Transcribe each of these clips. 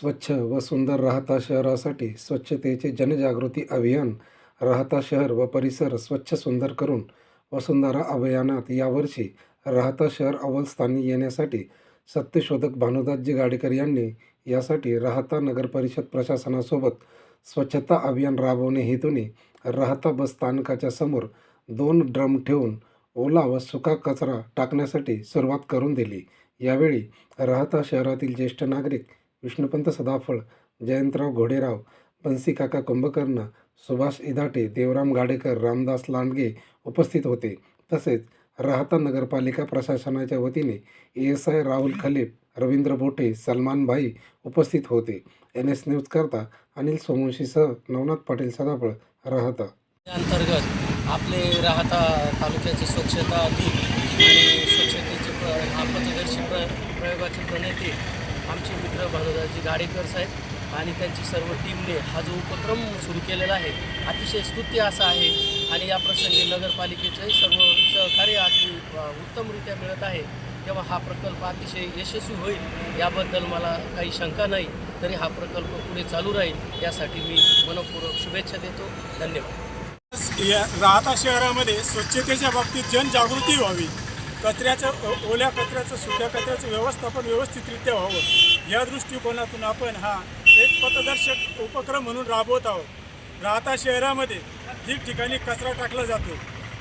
स्वच्छ व सुंदर राहता शहरासाठी स्वच्छतेचे जनजागृती अभियान राहता शहर व परिसर स्वच्छ सुंदर करून वसुंधरा अभियानात यावर्षी राहता शहर अव्वल स्थानी येण्यासाठी सत्यशोधक भानुदासजी गाडेकर यांनी यासाठी राहता नगर परिषद प्रशासनासोबत स्वच्छता अभियान राबवणे हेतूने राहता बस स्थानकाच्या समोर दोन ड्रम ठेवून ओला व सुका कचरा टाकण्यासाठी सुरुवात करून दिली. यावेळी राहता शहरातील ज्येष्ठ नागरिक विष्णुपंत सदाफळ जयंतराव घोडेराव बन्सीकाका कुंभकर्ण सुभाष इदाटे देवराम गाडेकर रामदास लांडगे उपस्थित होते. तसेच राहता नगरपालिका प्रशासनाच्या वतीने A S I Rahul Khalip Ravindra Bote Salman भाई उपस्थित होते. एन एस न्यूजकरता अनिल सोमवंशीसह नवनाथ पाटील सदाफळ राहता. अंतर्गत आपले राहता तालुक्याची स्वच्छता आणि स्वच्छतेचे हा पथदर्शी प्र प्रणेते आमचे मित्र भानुदासजी गाडेकर साहेब आणि त्यांची सर्व टीमने हा जो उपक्रम सुरू केलेला आहे अतिशय स्तुत्य असा आहे आणि या प्रसंगी नगरपालिकेचे सर्व सहकार्य अगदी उत्तमरित्या मिळत आहे तेव्हा हा प्रकल्प अतिशय यशस्वी होईल याबद्दल मला काही शंका नाही तरी हा प्रकल्प पुढे चालू राहील यासाठी मी मनपूर्वक शुभेच्छा देतो धन्यवाद. या राहता शहरामध्ये स्वच्छतेच्या बाबतीत जनजागृती व्हावी. कचऱ्याचं ओल्या कचऱ्याचं सुक्या कचऱ्याचं व्यवस्थापन व्यवस्थितरित्या व्हावं. या दृष्टिकोनातून आपण हा एक पथदर्शक उपक्रम म्हणून राबवत आहोत. राहता शहरामध्ये ठिकठिकाणी कचरा टाकला जातो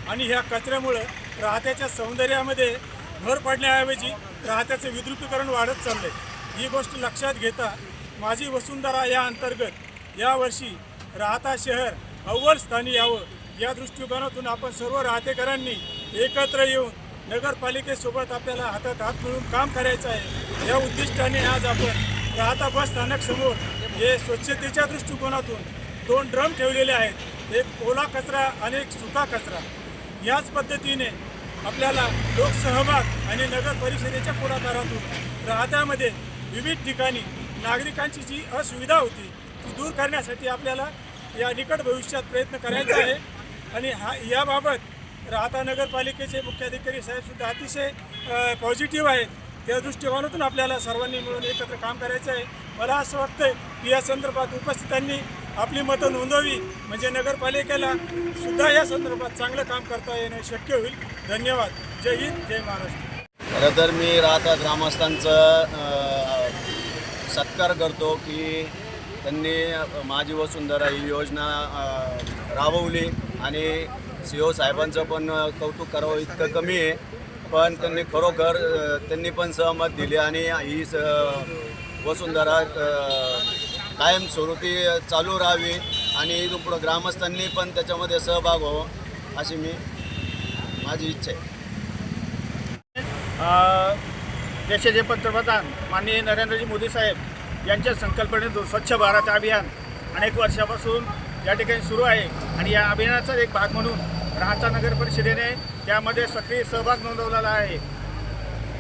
आणि ह्या कचऱ्यामुळं राहत्याच्या सौंदर्यामध्ये भर पडण्याऐवजी राहत्याचं विद्रुपीकरण वाढत चाललंय. ही गोष्ट लक्षात घेता माझी वसुंधरा या अंतर्गत यावर्षी राहता शहर अव्वल स्थानी यावं या दृष्टिकोनातून आपण सर्व राहतेकरांनी एकत्र येऊन नगरपालिकेसोबत आपल्याला हातात हात मिळून काम करायचं आहे. या उद्दिष्टाने आज आपण राहता बस स्थानक समोर हे स्वच्छतेच्या दृष्टिकोनातून दोन ड्रम ठेवलेले आहेत. एक ओला कचरा आणि एक सुका कचरा. याच पद्धतीने आपल्याला लोकसहभाग आणि नगर परिषदेच्या पुढाकारातून राहत्यामध्ये विविध ठिकाणी नागरिकांची जी असुविधा होती ती दूर करण्यासाठी आपल्याला या निकट भविष्यात प्रयत्न करायचा आहे. आणि हा याबाबत राहता नगरपालिकेचे मुख्याधिकारी साहेबसुद्धा अतिशय पॉझिटिव्ह आहेत. त्या दृष्टिकोनातून आपल्याला सर्वांनी मिळून एकत्र काम करायचं आहे. मला असं वाटतं की या संदर्भात उपस्थितांनी आपली मतं नोंदवी. म्हणजे नगरपालिकेला सुद्धा या संदर्भात चांगलं काम करता येणं शक्य होईल. धन्यवाद. जय हिंद जय महाराष्ट्र. खरं तर मी राहता ग्रामस्थांचं सत्कार करतो की त्यांनी माझी वसुंधरा ही योजना राबवली आणि सी ओ साहेबांचं पण कौतुक करावं इतकं कमी आहे. पण त्यांनी खरोखर त्यांनी पण सहमत दिली आणि ही स वसुंधरा कायमस्वरूपी चालू राहावी आणि इथून पुढं ग्रामस्थांनी पण त्याच्यामध्ये सहभाग व्हावं अशी मी माझी इच्छा आहे. देशाचे पंतप्रधान माननीय नरेंद्रजी मोदी साहेब यांच्या संकल्पनेतून स्वच्छ भारत अभियान अनेक वर्षापासून या ठिकाणी सुरू आहे आणि या अभियानाचा एक भाग म्हणून राहता नगर परिषदेने त्यामध्ये सक्रिय सहभाग नोंदवलेला आहे.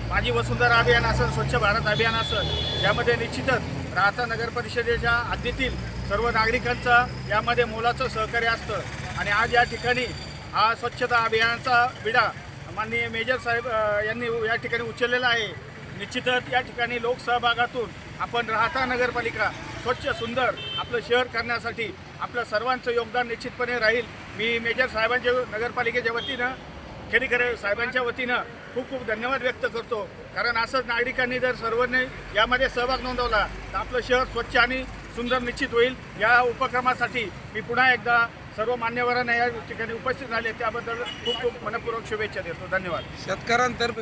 माझी वसुंधरा अभियान असेल स्वच्छ भारत अभियान असेल यामध्ये निश्चितच राहता नगर परिषदेच्या हद्दीतील सर्व नागरिकांचा यामध्ये मोलाचं सहकार्य असतं. आणि आज या ठिकाणी हा स्वच्छता अभियानाचा विडा माननीय मेजर साहेब यांनी या ठिकाणी उचललेला आहे. निश्चितच या ठिकाणी लोकसहभागातून आपण राहता नगरपालिका स्वच्छ सुंदर आपलं शहर करण्यासाठी आपलं सर्वांचं योगदान निश्चितपणे राहील. मी मेजर साहेबांच्या नगरपालिकेच्या वतीनं खेडेकर साहेबांच्या वतीनं खूप खूप धन्यवाद व्यक्त करतो. कारण असंच नागरिकांनी जर सर्वांनी यामध्ये सहभाग नोंदवला तर आपलं शहर स्वच्छ आणि सुंदर निश्चित होईल. या उपक्रमासाठी मी पुन्हा एकदा सर्व मान्यवरांना या ठिकाणी उपस्थित झाले त्याबद्दल खूप खूप मनपूर्वक शुभेच्छा देतो. धन्यवाद. शेतकऱ्यांतर्फे